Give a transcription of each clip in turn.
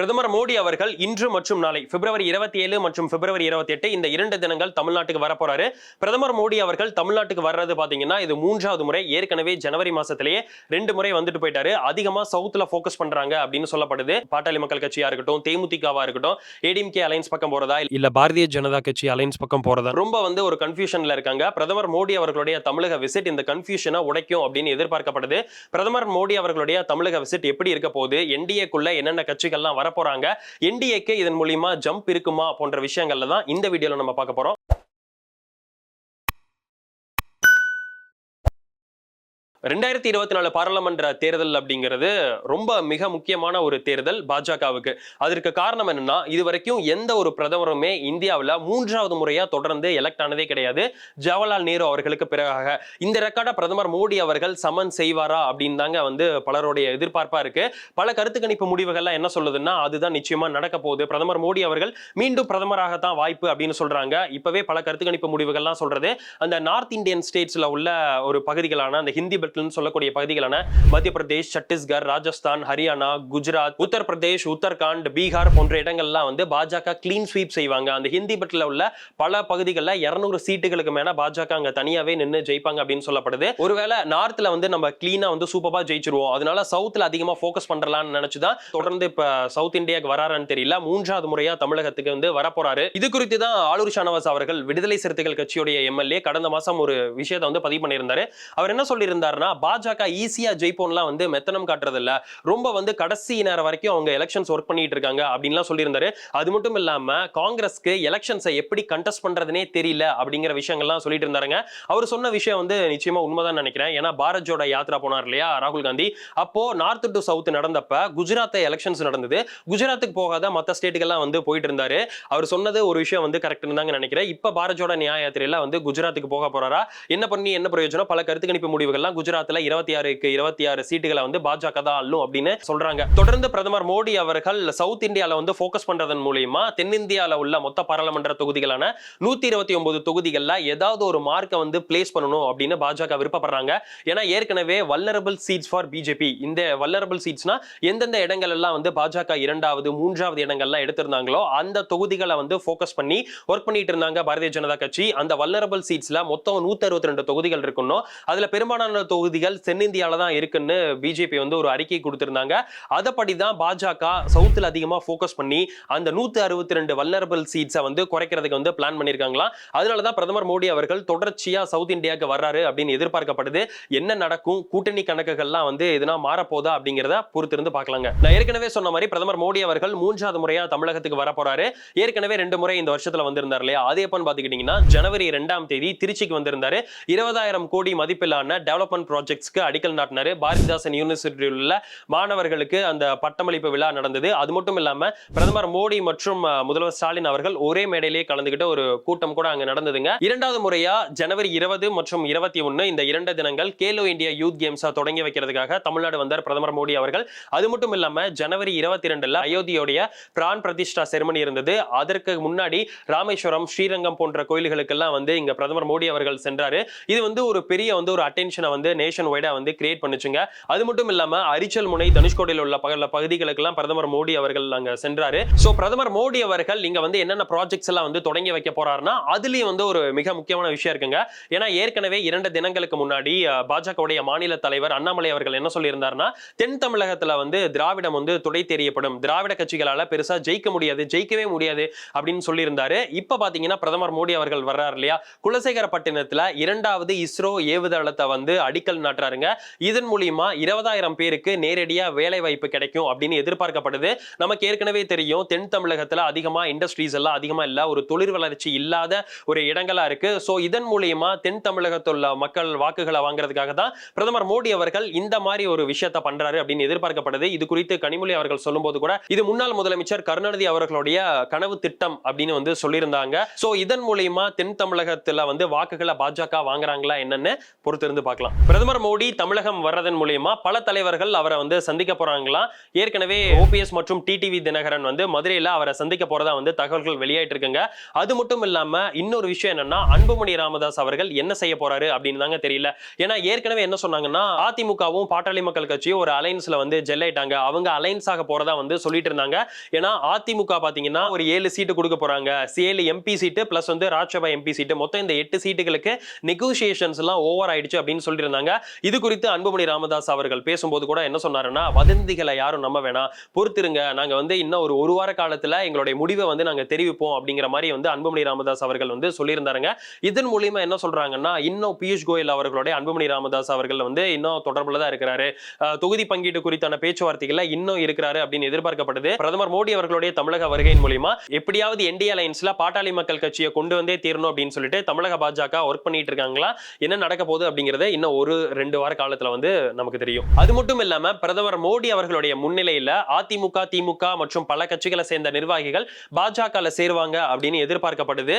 பிரதமர் மோடி அவர்கள் இன்று மற்றும் நாளை பிப்ரவரி இருபத்தி ஏழு மற்றும் பிப்ரவரி இருபத்தி எட்டு இந்த இரண்டு தினங்கள் தமிழ்நாட்டுக்கு வரப்போறாரு. பிரதமர் மோடி அவர்கள் தமிழ்நாட்டுக்கு வர்றது பாத்தீங்கன்னா இது மூன்றாவது முறை. ஏற்கனவே ஜனவரி மாசத்திலேயே ரெண்டு முறை வந்துட்டு போயிட்டாரு. அதிகமா சவுத்ல போக்கஸ் பண்றாங்க அப்படின்னு சொல்லப்படுது. பாட்டாளி மக்கள் கட்சியா இருக்கட்டும் தேமுதிகவா இருக்கட்டும் ஏடிஎம்கே அலைன்ஸ் பக்கம் போறதா இல்ல பாரதிய ஜனதா கட்சி அலைன்ஸ் பக்கம் போறதா? ரொம்ப வந்து ஒரு கன்ஃபியூஷன்ல இருக்காங்க. பிரதமர் மோடி அவர்களுடைய தமிழக விசிட் இந்த கன்ஃபியூஷனை உடைக்கும் அப்படின்னு எதிர்பார்க்கப்படுது. பிரதமர் மோடி அவர்களுடைய தமிழக விசிட் எப்படி இருக்க போகுது? என்டிஏக்குள்ள என்னென்ன கட்சிகள்லாம் வர வரப்போறாங்க என்டிஏக்கு இதன் மூலியமா ஜம்ப் இருக்குமா போன்ற விஷயங்கள்ல தான் இந்த வீடியோல நம்ம பார்க்க போறோம். ரெண்டாயிரத்தி இருபத்தி நாலு பாராளுமன்ற தேர்தல் அப்படிங்கிறது ரொம்ப மிக முக்கியமான ஒரு தேர்தல் பாஜகவுக்கு. அதற்கு காரணம் என்னன்னா இது வரைக்கும் எந்த ஒரு பிரதமருமே இந்தியாவில் மூன்றாவது முறையா தொடர்ந்து எலெக்ட் ஆனதே கிடையாது. ஜவஹர்லால் நேரு அவர்களுக்கு பிறகாக. இந்த ரெக்கார்டை பிரதமர் மோடி அவர்கள் சமன் செய்வாரா அப்படின்னு தாங்க வந்து பலருடைய எதிர்பார்ப்பா இருக்கு. பல கருத்து கணிப்பு முடிவுகள்லாம் என்ன சொல்லுதுன்னா அதுதான் நிச்சயமா நடக்க போகுது. பிரதமர் மோடி அவர்கள் மீண்டும் பிரதமராகத்தான் வாய்ப்பு அப்படின்னு சொல்றாங்க. இப்பவே பல கருத்து கணிப்பு முடிவுகள்லாம் சொல்றது. அந்த நார்த் இந்தியன் ஸ்டேட்ஸ்ல உள்ள ஒரு பகுதிகளான அந்த ஹிந்தி பெல்ட்னு சொல்லக்கூடிய பகுதிகளான மத்திய பிரதேஷ் சத்தீஸ்கர் ராஜஸ்தான் ஹரியானா குஜராத் உத்தரப்பிரதேஷ் உத்தரகாண்ட் பீகார் போன்ற இடங்கள்லாம் வந்து பாஜக கிளீன் ஸ்வீப் செய்வாங்க. அந்த ஹிந்தி பட்டில் உள்ள பல பகுதிகளில் இரநூறு சீட்டுகளுக்கு மேல பாஜக அங்க தனியாவே நின்று ஜெயிப்பாங்க அப்படின்னு சொல்லப்படுது. ஒருவேளை நார்த்ல வந்து நம்ம கிளீனா வந்து சூப்பரா ஜெயிச்சிருவோம். அதனால சவுத்ல அதிகமா ஃபோக்கஸ் பண்றலாம்னு நினைச்சுதான் தொடர்ந்து இப்ப சவுத் இந்தியாவுக்கு வராரான்னு தெரியல. மூன்றாவது முறையா தமிழகத்துக்கு வந்து வரப்போறாரு. இது குறித்து தான் ஆளுர் ஷானவாஸ் அவர்கள் விடுதலை சிறுத்தைகள் கட்சியுடைய எம்எல்ஏ கடந்த மாசம் ஒரு விஷயத்தை வந்து பதிவு பண்ணியிருந்தாரு. அவர் என்ன சொல்லியிருந்தார் சொல்றாருன்னா பாஜக ஈஸியா ஜெயிப்போம்லாம் வந்து மெத்தனம் காட்டுறதில்ல. ரொம்ப வந்து கடைசி நேரம் வரைக்கும் அவங்க எலெக்ஷன்ஸ் ஒர்க் பண்ணிட்டு இருக்காங்க அப்படின்லாம் சொல்லியிருந்தாரு. அது மட்டும் இல்லாம காங்கிரஸ்க்கு எலெக்ஷன்ஸை எப்படி கண்டெஸ்ட் பண்றதுனே தெரியல அப்படிங்கிற விஷயங்கள்லாம் சொல்லிட்டு இருந்தாருங்க. அவர் சொன்ன விஷயம் வந்து நிச்சயமா உண்மைதான் நினைக்கிறேன். ஏன்னா பாரத் ஜோட யாத்ரா போனார் இல்லையா ராகுல் காந்தி. அப்போ நார்த் டு சவுத் நடந்தப்ப குஜராத் எலெக்ஷன்ஸ் நடந்தது. குஜராத்துக்கு போகாத மற்ற ஸ்டேட்டுக்கெல்லாம் வந்து போயிட்டு இருந்தாரு. அவர் சொன்னது ஒரு விஷயம் வந்து கரெக்ட்னு தாங்க நினைக்கிறேன். இப்ப பாரத் ஜோட நியாய யாத்திரையில வந்து குஜராத்துக்கு போக போறாரா? என்ன பண்ணி என்ன பிரயோஜனம்? பல கருத்து கணிப்பு முடிவுகள்லாம் குஜராத்ல இருபத்தி ஆறுக்கு இருபத்தி ஆறு சீட்டுகளை வந்து பாஜக தான் அள்ளும் அப்படின்னு சொல்றாங்க. தொடர்ந்து பிரதமர் மோடி அவர்கள் சவுத் இந்தியால வந்து போக்கஸ் பண்றதன் மூலியமா தென்னிந்தியால உள்ள மொத்த பாராளுமன்ற தொகுதிகளான நூத்தி இருபத்தி ஒன்பது தொகுதிகளில் ஏதாவது ஒரு மார்க்கை வந்து பிளேஸ் பண்ணணும் அப்படின்னு பாஜக விருப்பப்படுறாங்க. ஏன்னா ஏற்கனவே வல்லரபிள் சீட்ஸ் ஃபார் பிஜேபி இந்த வல்லரபிள் சீட்ஸ்னா எந்தெந்த இடங்கள் எல்லாம் வந்து பாஜக இரண்டாவது மூன்றாவது இடங்கள்லாம் எடுத்திருந்தாங்களோ அந்த தொகுதிகளை வந்து ஃபோக்கஸ் பண்ணி ஒர்க் பண்ணிட்டு இருந்தாங்க பாரதிய ஜனதா கட்சி. அந்த வல்லரபிள் சீட்ஸ்ல மொத்தம் நூத்தி அறுபத்தி ரெண்டு தொகுதிகள் இருக்கணும் அதுல பெரும்பாலான தொகுதிகள் தென்னிந்தியால தான் இருக்குன்னு பிஜேபி வந்து ஒரு அறிக்கை கொடுத்திருந்தாங்க. அதப்படி தான் பாஜக சவுத்தில் அதிகமாக ஃபோக்கஸ் பண்ணி அந்த நூற்று அறுபத்தி ரெண்டு வல்லரபிள் சீட்ஸை வந்து குறைக்கிறதுக்கு வந்து பிளான் பண்ணியிருக்காங்களாம் அதனால தான் பிரதமர் மோடி அவர்கள் தொடர்ச்சியாக சவுத் இந்தியாவுக்கு வர்றாரு அப்படின்னு எதிர்பார்க்கப்படுது. என்ன நடக்கும்? கூட்டணி கணக்குகள்லாம் வந்து எதுனா மாறப்போதா அப்படிங்கிறத பொறுத்திருந்து பார்க்கலாங்க. நான் ஏற்கனவே சொன்ன மாதிரி பிரதமர் மோடி அவர்கள் மூன்றாவது முறையாக தமிழகத்துக்கு வர போறாரு ஏற்கனவே ரெண்டு முறை இந்த வருஷத்தில் வந்திருந்தார் இல்லையா? அதே எப்பன்னு பார்த்துக்கிட்டிங்கன்னா ஜனவரி ரெண்டாம் தேதி திருச்சிக்கு வந்திருந்தாரு. இருபதாயிரம் கோடி மதிப்பிலான டெவலப்மெண்ட் ப்ராஜெக்ட்ஸ்க்கு அடிக்கல் நாட்டினாரு. பாரதிதாசன் யூனிவர்சிட்டியில் உள்ள மாணவர்களுக்கு அந்த பட்டமளிப்பு விழா நடந்தது. அது மட்டும் இல்லாமல் பிரதமர் மோடி மற்றும் முதல்வர் ஸ்டாலின் அவர்கள் ஒரே மேடையிலே கலந்துகிட்ட ஒரு கூட்டம் கூட அங்கே நடந்ததுங்க. இரண்டாவது முறையா ஜனவரி இருபது மற்றும் இருபத்தி ஒன்று இந்த இரண்டு தினங்கள் கேலோ இந்தியா யூத் கேம்ஸா தொடங்கி வைக்கிறதுக்காக தமிழ்நாடு வந்தார் பிரதமர் மோடி அவர்கள். அது மட்டும் இல்லாமல் ஜனவரி இருபத்தி ரெண்டுல அயோத்தியோடைய பிரான் பிரதிஷ்டா செரிமனி இருந்தது. அதற்கு முன்னாடி ராமேஸ்வரம் ஸ்ரீரங்கம் போன்ற கோயில்களுக்கெல்லாம் வந்து இங்க பிரதமர் மோடி அவர்கள் சென்றாரு. இது வந்து ஒரு பெரிய வந்து ஒரு அட்டென்ஷனை வந்து நேஷன் வைடா வந்து கிரியேட் பண்ணுச்சுங்க. அது மட்டும் இல்லாம அரிச்சல் முனை தனுஷ்கோடியில் உள்ள பல பகுதிகளுக்கெல்லாம் பிரதமர் மோடி அவர்கள் அங்க சென்றாரு. சோ பிரதமர் மோடி அவர்கள் இங்க வந்து என்னென்ன ப்ராஜெக்ட்ஸ் எல்லாம் வந்து தொடங்கி வைக்க போறாருன்னா அதுலயும் வந்து ஒரு மிக முக்கியமான விஷயம் இருக்குங்க. ஏன்னா ஏற்கனவே இரண்டு தினங்களுக்கு முன்னாடி பாஜகவுடைய மாநில தலைவர் அண்ணாமலை அவர்கள் என்ன சொல்லியிருந்தாருன்னா தென் தமிழகத்துல வந்து திராவிடம் வந்து துடை தெரியப்படும். திராவிட கட்சிகளால பெருசா ஜெயிக்க முடியாது ஜெயிக்கவே முடியாது அப்படின்னு சொல்லியிருந்தாரு. இப்ப பாத்தீங்கன்னா பிரதமர் மோடி அவர்கள் வர்றாரு இல்லையா? குலசேகரப்பட்டினத்துல இரண்டாவது இஸ்ரோ ஏவுதளத்தை வந்து அடிக்க அடிக்கல் நாட்டுறாருங்க. இதன் மூலியமா இருபதாயிரம் பேருக்கு நேரடியா வேலை வாய்ப்பு கிடைக்கும் அப்படின்னு எதிர்பார்க்கப்படுது. நமக்கு ஏற்கனவே தெரியும் தென் தமிழகத்துல அதிகமா இண்டஸ்ட்ரீஸ் எல்லாம் அதிகமா இல்ல ஒரு தொழில் வளர்ச்சி இல்லாத ஒரு இடங்களா இருக்கு. சோ இதன் மூலியமா தென் தமிழகத்துள்ள மக்கள் வாக்குகளை வாங்குறதுக்காக தான் பிரதமர் மோடி அவர்கள் இந்த மாதிரி ஒரு விஷயத்த பண்றாரு அப்படின்னு எதிர்பார்க்கப்படுது. இது குறித்து கனிமொழி அவர்கள் சொல்லும்போது கூட இது முன்னாள் முதலமைச்சர் கருணாநிதி அவர்களுடைய கனவு திட்டம் அப்படின்னு வந்து சொல்லியிருந்தாங்க. சோ இதன் மூலியமா தென் தமிழகத்துல வந்து வாக்குகளை பாஜக வாங்குறாங்களா என்னன்னு பொறுத்திருந்து பார்க்கலாம். பிரதமர் மோடி தமிழகம் வர்றதன் மூலியமா பல தலைவர்கள் அவரை வந்து சந்திக்க போறாங்களா ஏற்கனவே ஓபிஎஸ் மற்றும் டிடிவி தினகரன் வந்து மதுரையில அவரை சந்திக்க போறதா வந்து தகவல்கள் வெளியாயிட்டு இருக்குங்க அது மட்டும் இல்லாம இன்னொரு விஷயம் என்னன்னா அன்புமணி ராமதாஸ் அவர்கள் என்ன செய்ய போறாரு அப்படின்னு தாங்க தெரியல. ஏன்னா ஏற்கனவே என்ன சொன்னாங்கன்னா அதிமுகவும் பாட்டாளி மக்கள் கட்சியும் ஒரு அலைன்ஸ்ல வந்து ஜெல் ஆயிட்டாங்க. அவங்க அலைன்ஸ் ஆக போறதா வந்து சொல்லிட்டு இருந்தாங்க. ஏன்னா அதிமுக பாத்தீங்கன்னா ஒரு ஏழு சீட்டு கொடுக்க போறாங்க. ஏழு எம்பி சீட்டு பிளஸ் வந்து ராஜ்யசபா எம்பி சீட்டு. மொத்தம் இந்த எட்டு சீட்டுகளுக்கு நெகோசியேஷன்ஸ் எல்லாம் ஓவர் ஆயிடுச்சு அப்படின்னு சொல்லிட்டு இருந்தாங்க இது குறித்து அன்புமணி ராமதாஸ் அவர்கள் பேசும்போது கூட என்ன சொன்னாருன்னா வதந்திகளை யாரும் நம்ப வேணாம். பொறுத்திருங்க. நாங்க வந்து இன்னும் ஒரு ஒரு வார காலத்துல எங்களுடைய முடிவை வந்து நாங்க தெரிவிப்போம். அப்படிங்கிற மாதிரி வந்து அன்புமணி ராமதாஸ் அவர்கள் வந்து சொல்லியிருந்தாருங்க. இதன் மூலியமா என்ன சொல்றாங்கன்னா இன்னும் பியூஷ் கோயல் அவர்களுடைய அன்புமணி ராமதாஸ் அவர்கள் வந்து இன்னும் தொடர்புல தான் இருக்கிறாரு தொகுதி பங்கீடு குறித்தான பேச்சுவார்த்தைகள்ல இன்னும் இருக்கிறாரு அப்படின்னு எதிர்பார்க்கப்படுது. பிரதமர் மோடி அவர்களுடைய தமிழக வருகையின் மூலியமா எப்படியாவது என்டிஏ அலைன்ஸ்ல பாட்டாளி மக்கள் கட்சியை கொண்டு வந்தே தீரணும் அப்படின்னு சொல்லிட்டு தமிழக பாஜக ஒர்க் பண்ணிட்டு இருக்காங்களா? என்ன நடக்க போகுது அப்படிங்கறத இன்னும் ஒரு ரெண்டு வார காலத்துல வந்து நமக்கு தெரியும். அது மட்டும் இல்லாம பிரதமர் மோடி அவர்களுடைய முன்னிலையில அதிமுக திமுக மற்றும் பல கட்சிகளை சேர்ந்த நிர்வாகிகள் பாஜக சேருவாங்க அப்படின்னு எதிர்பார்க்கப்படுது.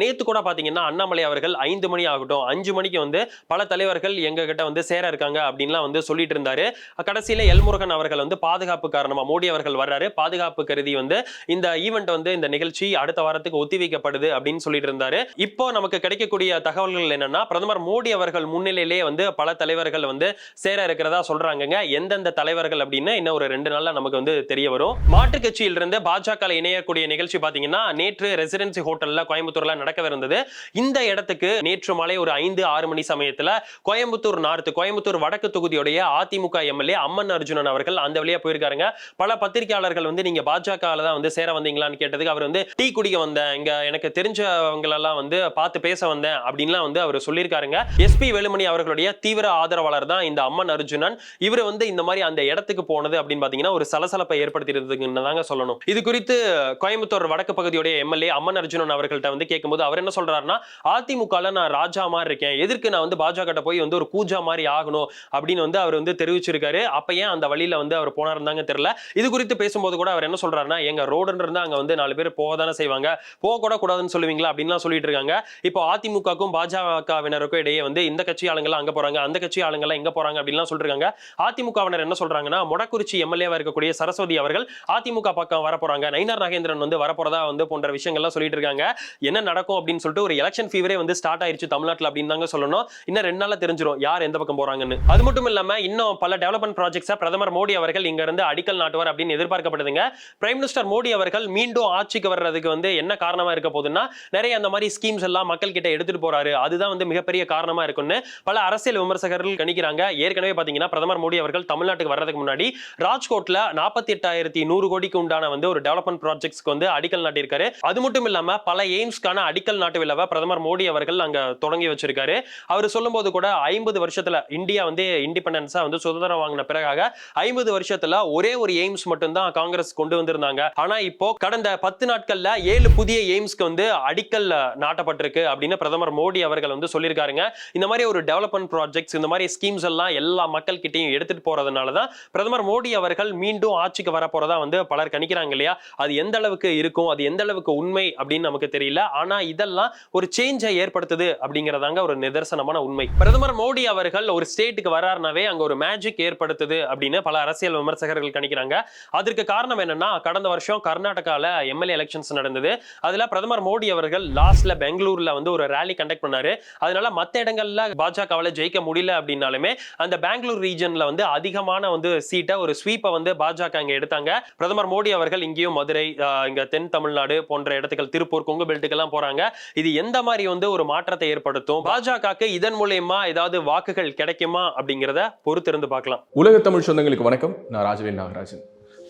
நேத்து கூட பாத்தீங்கன்னா அண்ணாமலை அவர்கள் ஐந்து மணி ஆகட்டும் அஞ்சு மணிக்கு வந்து பல தலைவர்கள் எங்க கிட்ட வந்து சேர இருக்காங்க அப்படின்லாம் வந்து சொல்லிட்டு இருந்தாரு. கடைசியில எல்முருகன் அவர்கள் வந்து பாதுகாப்பு காரணமா மோடி அவர்கள் வர்றாரு. பாதுகாப்பு கருதி வந்து இந்த ஈவெண்ட் வந்து இந்த நிகழ்ச்சி அடுத்த வாரத்துக்கு ஒத்திவைக்கப்படுது அப்படின்னு சொல்லிட்டு இருந்தாரு. இப்போ நமக்கு கிடைக்கக்கூடிய தகவல்கள் என்னன்னா பிரதமர் மோடி அவர்கள் முன்னிலையிலேயே வந்து பல தலைவர்கள் வந்து சேர இருக்கிறதா சொல்றாங்கங்க. எந்தெந்த தலைவர்கள் அப்படின்னு இன்னும் ஒரு ரெண்டு நாள்ல நமக்கு வந்து தெரிய வரும். மாற்றுக் கட்சியில் இருந்து பாஜக இணையக்கூடிய நிகழ்ச்சி பாத்தீங்கன்னா நேற்று ரெசிடென்சி ஹோட்டல்ல கோயம்புத்தூர்ல நடக்கவிருந்தது. இந்த இடத்துக்கு நேற்று மாலை ஒரு ஐந்து ஆறு மணி சமயத்துல கோயம்புத்தூர் நார்த் கோயம்புத்தூர் வடக்கு தொகுதியுடைய அதிமுக எம்எல்ஏ அம்மன் அர்ஜுனன் அவர்கள் அந்த வழியா போயிருக்காருங்க. பல பத்திரிகையாளர்கள் வந்து நீங்க பாஜக தான் வந்து சேர வந்தீங்களான்னு கேட்டதுக்கு அவர் வந்து டீ குடிக்க வந்தேன். இங்க எனக்கு தெரிஞ்சவங்களெல்லாம் வந்து பார்த்து பேச வந்தேன் அப்படின்லாம் வந்து அவர் சொல்லியிருக்காருங்க. எஸ்பி வேலுமணி அவர்களுடைய தீவிர ஆதரவாளர் தான் இந்த அம்மன் அர்ஜுனன். இவர் வந்து இந்த மாதிரி அந்த இடத்துக்கு போனது அப்படின்னு பாத்தீங்கன்னா ஒரு சலசலப்பை ஏற்படுத்தியிருந்ததுன்னு தாங்க சொல்லணும். இது குறித்து கோயம்புத்தூர் வடக்கு பகுதியுடைய எம்எல்ஏ அம்மன் அர்ஜுனன் அவர்கள்ட்ட வந்து கேட்கும்போது அவர் என்ன சொல்றாருன்னா அதிமுகல நான் ராஜா மாதிரி இருக்கேன். எதிர்க்கு நான் வந்து பாஜக போய் வந்து ஒரு கூஜா மாதிரி ஆகணும். அப்படின்னு வந்து அவர் வந்து தெரிவிச்சிருக்காரு. அப்ப ஏன் அந்த வழியில வந்து அவர் போனாருந்தாங்க தெரியல. இது குறித்து பேசும்போது கூட அவர் என்ன சொல்றாருன்னா எங்க ரோடுன்னு இருந்தா அங்க வந்து நாலு பேர் போக தானே செய்வாங்க. போக கூட கூடாதுன்னு சொல்லுவீங்களா? அப்படின்லாம் சொல்லிட்டு இருக்காங்க. இப்போ அதிமுகக்கும் பாஜகவினருக்கும் இடையே வந்து இந்த கட்சி ஆளுங்கெல்லாம் அங்க போறாங்க. அந்த கட்சி ஆளுங்கெல்லாம் எங்க போறாங்க அப்படின்லாம் சொல்றாங்க அதிமுகவினர் என்ன சொல்றாங்கன்னா மொடக்குறிச்சி எம்எல்ஏவா இருக்கக்கூடிய சரஸ்வதி அவர்கள் அதிமுக பக்கம் வர போறாங்க. நயினார் நாகேந்திரன் வந்து வரப்போறதா வந்து போன்ற விஷயங்கள்லாம் சொல்லிட்டு இருக்காங்க. என்ன நடக்கும் அப்படின்னு சொல்லிட்டு ஒரு எலெக்ஷன் ஃபீவரே வந்து ஸ்டார்ட் ஆயிருச்சு தமிழ்நாட்டில் அப்படின்னு தாங்க சொல்லணும். இன்னும் ரெண்டு நாள்ல தெரிஞ்சிடும் யார் எந்த பக்கம் போறாங்கன்னு. அது மட்டும் இல்லாம இன்னும் பல டெவலப்மெண்ட் ப்ராஜெக்ட்ஸை பிரதமர் மோடி அவர்கள் இங்க இருந்து அடிக்கல் நாட்டுவார் அப்படின்னு எதிர்பார்க்கப்படுதுங்க. பிரைம் மினிஸ்டர் மோடி அவர்கள் மீண்டும் ஆட்சிக்கு வர்றதுக்கு வந்து என்ன காரணமா இருக்க போகுதுன்னா நிறைய அந்த மாதிரி ஸ்கீம்ஸ் எல்லாம் மக்கள் கிட்ட எடுத்துட்டு போறாரு. அதுதான் வந்து மிகப்பெரிய காரணமா இருக்கும்னு பல அரசியல் விமர்சகர்கள் கணிக்கிறாங்க. ஏற்கனவே பாத்தீங்கன்னா பிரதமர் மோடி அவர்கள் தமிழ்நாட்டுக்கு வர்றதுக்கு முன்னாடி ராஜ்கோட்ல நாற்பத்தி எட்டாயிரத்தி நூறு கோடிக்கு உண்டான வந்து ஒரு டெவலப்மெண்ட் ப்ராஜெக்ட்ஸ்க்கு வந்து அடிக்கல் நாட்டியிருக்காரு. அது மட்டும் இல்லாம பல எய்ம்ஸ்க்கான அடிக்கல் நாட்டு விழாவை பிரதமர் மோடி அவர்கள் அங்க தொடங்கி வச்சிருக்காரு. அவர் சொல்லும்போது கூட ஐம்பது வருஷத்துல இந்தியா வந்து இண்டிபெண்டன்ஸா வந்து சுதந்திரம் வாங்கின பிறகாக ஐம்பது வருஷத்துல ஒரே ஒரு எய்ம்ஸ் மட்டும்தான் காங்கிரஸ் கொண்டு வந்திருந்தாங்க. ஆனா இப்போ கடந்த பத்து நாட்கள்ல ஏழு புதிய எய்ம்ஸ்க்கு வந்து அடிக்கல் நாட்டப்பட்டிருக்கு அப்படின்னு பிரதமர் மோடி அவர்கள் வந்து சொல்லியிருக்காருங்க. இந்த மாதிரி ஒரு டெவலப்மெண்ட் ப்ராஜெக்ட்ஸ் இந்த மாதிரி ஸ்கீம்ஸ் எல்லாம் எல்லா மக்கள் கிட்டையும் எடுத்துட்டு போறதுனால தான் பிரதமர் மோடி அவர்கள் மீண்டும் ஆட்சிக்கு வர போறதா வந்து பலர் கணிக்கிறாங்க இல்லையா? அது எந்த அளவுக்கு இருக்கும்? அது எந்த அளவுக்கு உண்மை அப்படின்னு நமக்கு தெரியல. ஆனா இதெல்லாம் ஒரு சேஞ்சை ஏற்படுத்துது அப்படிங்கறதாங்க ஒரு நிதர்சனமான உண்மை. பிரதமர் மோடி அவர்கள் ஒரு ஸ்டேட்டுக்கு வராருனாவே அங்க ஒரு மேஜிக் ஏற்படுத்துது அப்படின்னு பல அரசியல் விமர்சகர்கள் கணிக்கிறாங்க. அதற்கு காரணம் என்னன்னா கடந்த வருஷம் கர்நாடகால எம்எல்ஏ எலெக்ஷன்ஸ் நடந்தது. அதுல பிரதமர் மோடி அவர்கள் லாஸ்ட்ல பெங்களூர்ல வந்து ஒரு ரேலி கண்டக்ட் பண்ணாரு. அதனால மத்த இடங்கள்ல பாஜகவால ஜெயிக்க முடியல அப்படின்னாலுமே அந்த பெங்களூர் ரீஜன்ல வந்து அதிகமான வந்து சீட்டை ஒரு ஸ்வீப்பை வந்து பாஜக அங்கே எடுத்தாங்க. பிரதமர் மோடி அவர்கள் இங்கேயும் மதுரை இங்க தென் தமிழ்நாடு போன்ற இடத்துக்கு திருப்பூர் கொங்கு பெல்ட்டுக்கெல்லாம் போறாங்க. இது எந்த மாதிரி வந்து ஒரு மாற்றத்தை ஏற்படுத்தும்? பாஜகக்கு இதன் மூலயமா ஏதாவது வாக்குகள் கிடைக்குமா அப்படிங்கிறத பொறுத்திருந்து பார்க்கலாம். உலக தமிழ் சொந்தங்களுக்கு வணக்கம். நான் ராஜவேல் நாகராஜன்.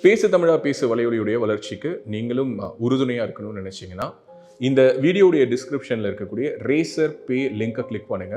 பேசு தமிழா பேசு வலையொலியுடைய வளர்ச்சிக்கு நீங்களும் உறுதுணையாக இருக்கணும்னு நினைச்சீங்கன்னா இந்த வீடியோடைய டிஸ்கிரிப்ஷனில் இருக்கக்கூடிய ரேசர் பே லிங்கை கிளிக் பண்ணுங்க.